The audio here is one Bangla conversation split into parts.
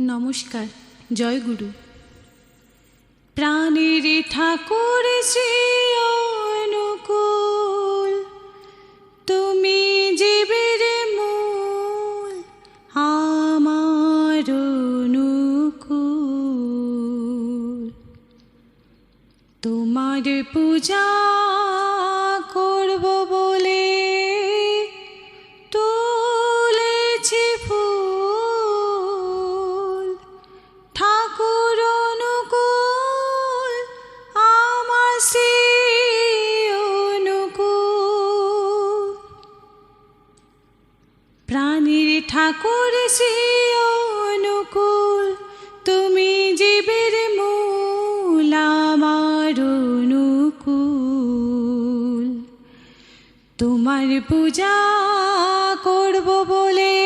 নমস্কার জয় গুরু। প্রাণের ঠাকুর অনুকূল তুমি জীবের মূল আমার অনুকূল। তোমার পূজা ঠাকুর শ্রী অনুকূল তুমি জীবের মূল আমার অনুকূল। তোমার পূজা করব বলে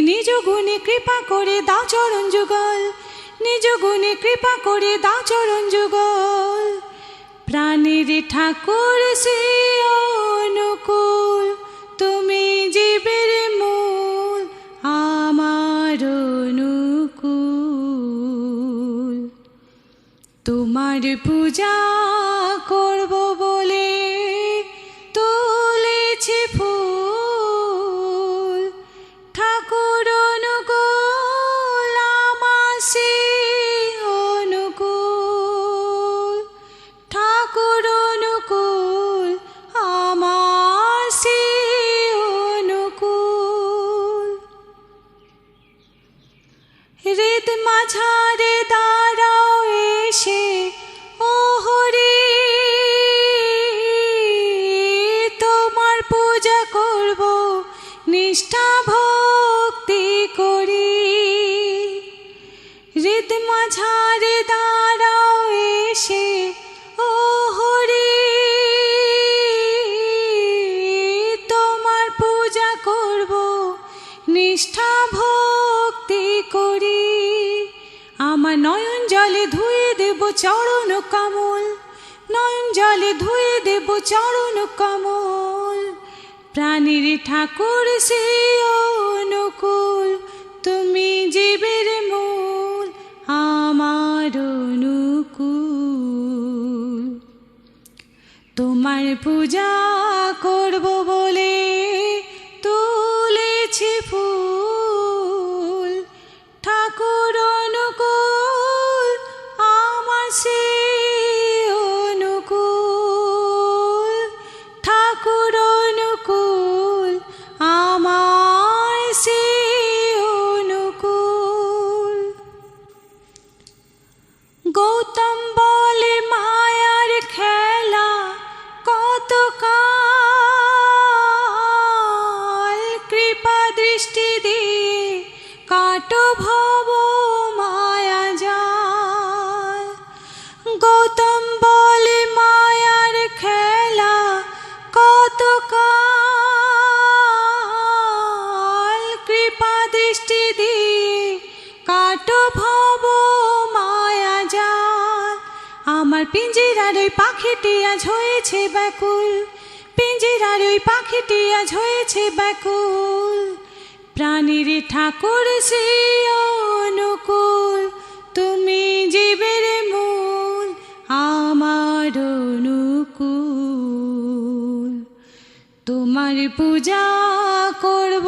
নিজ গুণে কৃপা করে দাও চরণ যুগল। নিজ গুণে কৃপা করে দাও চরণ যুগল। প্রাণীর ঠাকুর সে অনুকূল তুমি জীবের মূল, আমার অনুকূল। তোমার পূজা করব মাঝারে দাঁড়াও এসে ও তোমার পূজা করব, নিষ্ঠা ভক্তি করি। হৃদ মাঝারে দাঁড়াও এসে ও তোমার পূজা করব, নিষ্ঠা চরণ কমল, নয়ন জলে ধুয়ে দেব চরণ কমল। প্রাণীর ঠাকুর সে অনুকূল, তুমি জীবের মূল, আমার অনুকূল। তোমার পূজা করব বলে গৌতম বলে মায়ার খেলা কত কাল কৃপা দৃষ্টি দিয়ে কাটো ভব মায়া যায় গৌতম বলে মায়ার খেলা কত কাল কৃপা দৃষ্টি দিয়ে কাটো ভব পিঞ্জিরার ওই পাখিটি আজ হয়েছে ব্যাকুল। পিঞ্জিরার ওই পাখিটি আজ হয়েছে ব্যাকুল। প্রাণীর ঠাকুর সে অনুকূল, তুমি জীবের মূল, আমার অনুকূল। তোমার পূজা করব